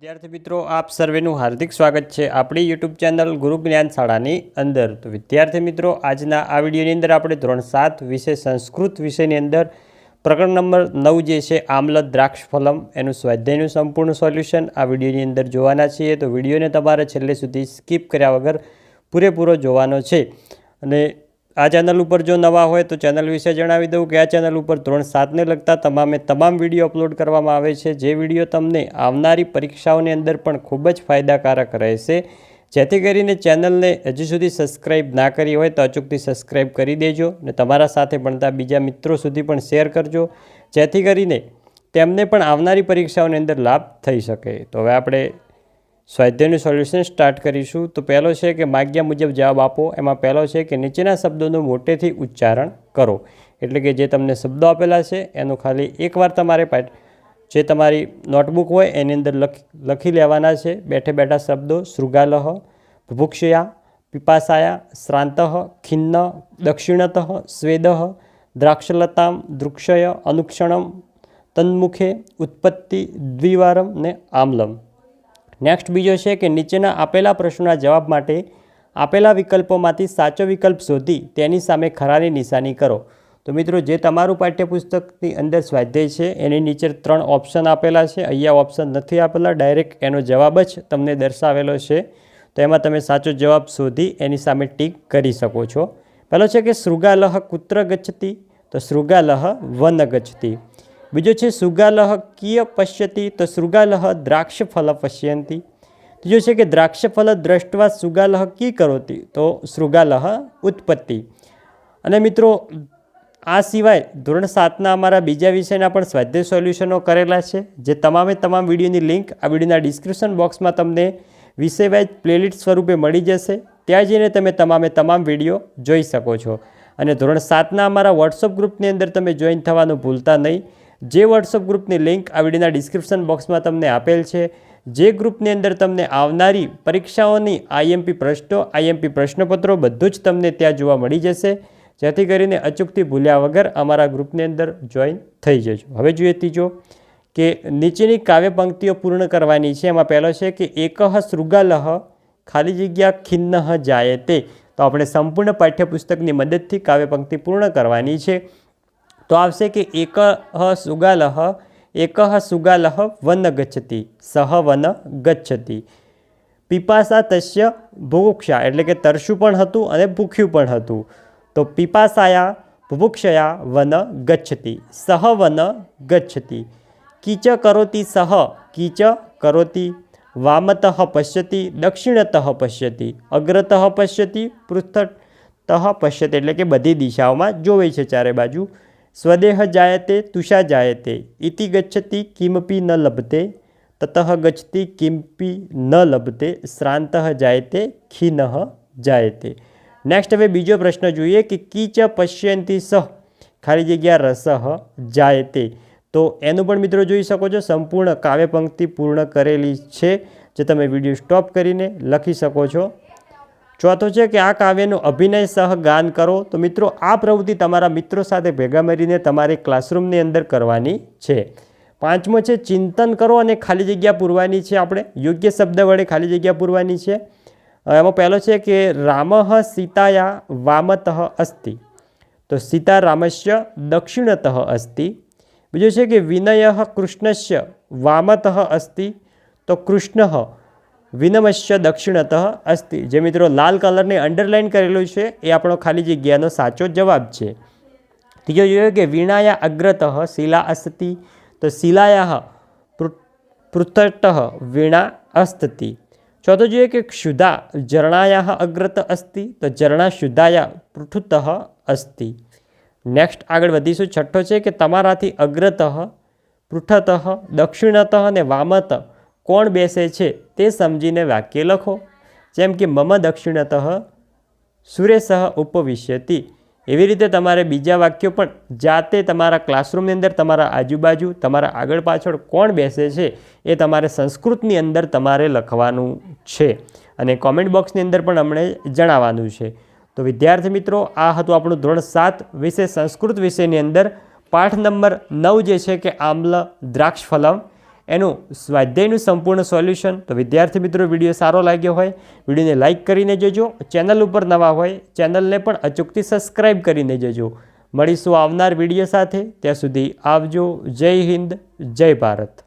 વિદ્યાર્થી મિત્રો, આપ સર્વેનું હાર્દિક સ્વાગત છે આપણી યુટ્યુબ ચેનલ ગુરુ જ્ઞાન શાળાની અંદર. તો વિદ્યાર્થી મિત્રો, આજના આ વિડીયોની અંદર આપણે ધોરણ સાત વિષય સંસ્કૃત વિષયની અંદર પ્રકરણ નંબર નવ જે છે આમલ દ્રાક્ષ ફલમ એનું સ્વાધ્યાયનું સંપૂર્ણ સોલ્યુશન આ વિડીયોની અંદર જોવાના છીએ. તો વિડીયોને તમારે છેલ્લે સુધી સ્કીપ કર્યા વગર પૂરેપૂરો જોવાનો છે. અને આ ચેનલ ઉપર જો નવા હોય તો ચેનલ વિશે જણાવી દઉં કે આ ચેનલ ઉપર ધોરણ સાતને લગતા તમામે તમામ વીડિયો અપલોડ કરવામાં આવે છે. જે વીડિયો તમને આવનારી પરીક્ષાઓની અંદર પણ ખૂબ જ ફાયદાકારક રહેશે. જેથી કરીને ચેનલને હજી સુધી સબસ્ક્રાઈબ ના કરી હોય તો અચૂકથી સબસ્ક્રાઈબ કરી દેજો અને તમારા સાથે ભણતા બીજા મિત્રો સુધી પણ શેર કરજો. જેથી કરીને તેમને પણ આવનારી પરીક્ષાઓની અંદર લાભ થઈ શકે. તો હવે આપણે સ્વાધ્યાયનું સોલ્યુશન સ્ટાર્ટ કરીશું. તો પહેલો છે કે માગ્યા મુજબ જવાબ આપો. એમાં પહેલો છે કે નીચેના શબ્દોનું મોટેથી ઉચ્ચારણ કરો. એટલે કે જે તમને શબ્દો આપેલા છે, એનું ખાલી એકવાર તમારે જે તમારી નોટબુક હોય, એની અંદર લખી લેવાના છે. બેઠે બેઠા શબ્દો, શૃગાલહ, ભુભુક્ષયા, પિપાસાયા, શ્રાંત, ખિન્ન, દક્ષિણત, સ્વેદ, દ્રાક્ષલતામ, દૃક્ષય, અનુક્ષણમ, તન્મુખે, ઉત્પત્તિ, દ્વિવારમ ને આમલમ. નેક્સ્ટ બીજો છે કે નીચેના આપેલા પ્રશ્નોના જવાબ માટે આપેલા વિકલ્પોમાંથી સાચો વિકલ્પ શોધી તેની સામે ખરાની નિશાની કરો. તો મિત્રો, જે તમારું પાઠ્યપુસ્તકની અંદર સ્વાધ્યાય છે, એની નીચે ત્રણ ઓપ્શન આપેલા છે. અહીંયા ઓપ્શન નથી આપેલા ડાયરેક્ટ એનો જવાબ જ તમને દર્શાવેલો છે. તો એમાં તમે સાચો જવાબ શોધી એની સામે ટીક કરી શકો છો. પહેલો છે કે શૃગાલહ કુત્ર ગચ્છતિ. તો શૃગાલહ વન ગચ્છતિ બીજો છે, શૃગાલહ કિય પશ્યતી. તો શૃગાલહ દ્રાક્ષફલ પશ્યંતી. ત્રીજો છે કે દ્રાક્ષફલ દ્રષ્ટવા શૃગાલહ કી કરોતી? તો શૃગાલહ ઉત્પત્તિ. અને મિત્રો, આ સિવાય ધોરણ સાતના અમારા બીજા વિષયના પણ સ્વાધ્યાય સોલ્યુશનો કરેલા છે, જે તમામે તમામ વિડીયોની લિંક આ વિડીયોના ડિસ્ક્રિપ્શન બોક્સમાં તમને વિષયવાઇઝ પ્લેલિસ્ટ સ્વરૂપે મળી જશે. ત્યાં જઈને તમે તમામે તમામ વીડિયો જોઈ શકો છો. અને ધોરણ સાતના અમારા વોટ્સઅપ ગ્રુપની અંદર તમે જોઈન થવાનું ભૂલતા નહીં. જે વોટ્સઅપ ગ્રુપની લિંક આ વિડીયોના ડિસ્ક્રિપ્શન બોક્સમાં તમને આપેલ છે. જે ગ્રુપની અંદર તમને આવનારી પરીક્ષાઓની આઈએમપી પ્રશ્નો, આઈએમપી પ્રશ્નપત્રો બધું જ તમને ત્યાં જોવા મળી જશે. જેથી કરીને અચૂકથી ભૂલ્યા વગર અમારા ગ્રુપની અંદર જોઈન થઈ જજો. હવે જોઈએ ત્રીજો, કે નીચેની કાવ્ય પંક્તિઓ પૂર્ણ કરવાની છે. એમાં પહેલો છે કે એકહ શૃગાલહ ખાલી જગ્યા ખિન્ન જાય તે. તો આપણે સંપૂર્ણ પાઠ્યપુસ્તકની મદદથી કાવ્ય પંક્તિ પૂર્ણ કરવાની છે. તો આવશે કે એક સુગાલહ એક સુગાલહ વન ગચ્છતી સહ વન ગચ્છતી. પીપાસા તસ્ય ભુભુક્ષા, એટલે કે તરશું પણ હતું અને ભૂખ્યું પણ હતું. તો પીપાસાયા, ભુભુક્ષયા વન ગચ્છતી સહ વન ગચ્છતી. કીચ કરોતી સહ કીચ કરોતી. વામતઃ પશ્યતિ, દક્ષિણતઃ પશ્યતિ. અગ્રતઃ પશ્યતિ પૃષ્ઠતઃ પશ્યતિ, એટલે કે બધી દિશાઓમાં જોવે છે ચારે બાજુ. સ્વદેહ જાયતે, તુષા જાયતે. ઇતિ ગચ્છતિ કિમપી ન લભતે, તતઃ ગચ્છતિ કિમપી ન લભતે, શ્રાંત જાયતે, ખિન જાયતે. નેક્સ્ટ હવે બીજો પ્રશ્ન જોઈએ કે કીચ પશ્યંતી સહ, ખાલી જગ્યા રસ જાયતે. તો એનું પણ મિત્રો જોઈ શકો છો, સંપૂર્ણ કાવ્ય પંક્તિ પૂર્ણ કરેલી છે, જે તમે વીડિયો સ્ટોપ કરીને લખી શકો છો. ચોથો છે કે આ કાવ્યનું અભિનય સહ ગાન કરો. તો મિત્રો, આ પ્રવૃત્તિ તમારા મિત્રો સાથે ભેગા મળીને તમારે ક્લાસરૂમની અંદર કરવાની છે. પાંચમો છે, ચિંતન કરો અને ખાલી જગ્યા પૂરવાની છે આપણે. યોગ્ય શબ્દ વડે ખાલી જગ્યા પૂરવાની છે. એમાં પહેલો છે કે રામ સીતાયા વામતઃ અસ્તિ. તો સીતા રામસ્ય દક્ષિણતઃ અસ્તિ. બીજો છે કે વિનય કૃષ્ણસ્ય વામતઃ અસ્તિ. તો કૃષ્ણ વિનમસ્ય દક્ષિણતઃ અસ્તિ. જે મિત્રો લાલ કલરને અંડરલાઇન કરેલું છે, એ આપણો ખાલી જગ્યાનો સાચો જવાબ છે. ત્રીજો જોયો કે વીણાયા અગ્રતઃ શિલા અસ્તિ. તો શિલાયા પૃથટ વીણા અસ્તતિ. ચોથો જોઈએ કે ક્ષુધા ઝરણાયા અગ્રત અસ્તિ. તો ઝરણા શુદ્ધાયા પૃથુત અસ્તિ. નેક્સ્ટ આગળ વધીશું. છઠ્ઠો છે કે તમારાથી અગ્રતઃ પૃઠ્ઠતઃ દક્ષિણતઃ અને વામત કોણ બેસે છે તે સમજીને વાક્ય લખો. જેમ કે, મમ દક્ષિણતઃ સુરેશ ઉપવિશ્યતિ. એવી રીતે તમારે બીજા વાક્યો પણ જાતે તમારા ક્લાસરૂમની અંદર, તમારા આજુબાજુ, તમારા આગળ પાછળ કોણ બેસે છે એ તમારે સંસ્કૃતની અંદર તમારે લખવાનું છે. અને કોમેન્ટ બોક્સની અંદર પણ અમને જણાવવાનું છે. તો વિદ્યાર્થી મિત્રો, આ હતું આપણું ધોરણ સાત વિશે, સંસ્કૃત વિષયની અંદર. પાઠ નંબર નવ જે છે કે, આમ્લ દ્રાક્ષ ફલમ. એનું સ્વાધ્યાયનું સંપૂર્ણ સોલ્યુશન. તો વિદ્યાર્થી મિત્રો, વીડિયો સારો લાગ્યો હોય, વિડીયોને લાઇક કરીને જજો. ચેનલ ઉપર નવા હોય, ચેનલને પણ અચૂકથી સબસ્ક્રાઈબ કરીને જજો. મળીશું આવનાર વીડિયો સાથે. ત્યાં સુધી આવજો. જય હિન્દ, જય ભારત.